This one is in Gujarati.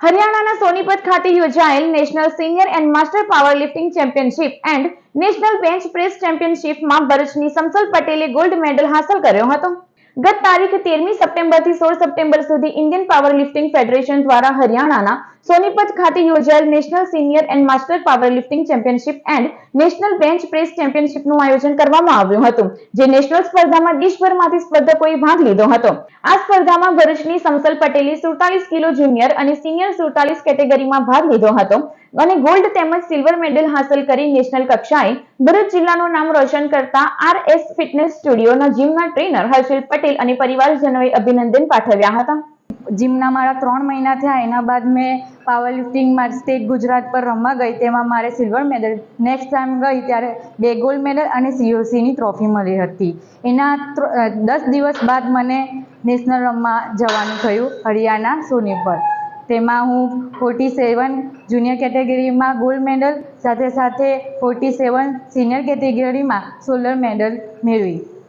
હરિયાણાના સોનીપત ખાતે યોજાયેલ national senior and master power lifting championship and national bench press ચેમ્પિયનશિપમાં ભરૂચની સમસલ પટેલે ગોલ્ડ મેડલ હાંસલ કર્યો હતો. ગત તારીખ તેરમી સપ્ટેમ્બરથી સોળ સપ્ટેમ્બર સુધી ઇન્ડિયન પાવર લિફ્ટિંગ ફેડરેશન દ્વારા હરિયાણાના સોનીપત ખાતે યોજાયેલ national senior and master power lifting championship and national bench press ચેમ્પિયનશિપનું આયોજન કરવામાં આવ્યું હતું, જે નેશનલ સ્પર્ધામાં દેશભરમાંથી સ્પર્ધકોએ ભાગ લીધો હતો. આ સ્પર્ધામાં ભરૂચની સમસલ પટેલે સુડતાલીસ કિલો જુનિયર અને સિનિયર સુડતાલીસ કેટેગરીમાં ભાગ લીધો હતો અને ગોલ્ડ તેમજ સિલ્વર મેડલ હાંસલ કરી નેશનલ કક્ષાએ. ભરૂચ જિલ્લાનું નામ રોશન કરતા આર એસ ફિટનેસ સ્ટુડિયોના જીમના ટ્રેનર હર્ષિલ પટેલ અને પરિવારજનોએ અભિનંદન પાઠવ્યા હતા. જીમના મારા ત્રણ મહિના થયા, એના બાદ મેં પાવર લિફ્ટિંગમાં સ્ટેટ ગુજરાત પર રમવા ગઈ. તેમાં મારે સિલ્વર મેડલ નેક્સ્ટ ટાઈમ ગઈ ત્યારે બે ગોલ્ડ મેડલ અને સીઓસીની ટ્રોફી મળી હતી. એના દસ દિવસ બાદ મને નેશનલ રમવા જવાનું થયું હરિયાણા સોનીપત તેમાં હું ફોર્ટી સેવન જુનિયર કેટેગરીમાં ગોલ્ડ મેડલ સાથે સાથે ફોર્ટી સેવન સિનિયર કેટેગરીમાં સોલર મેડલ મેળવી.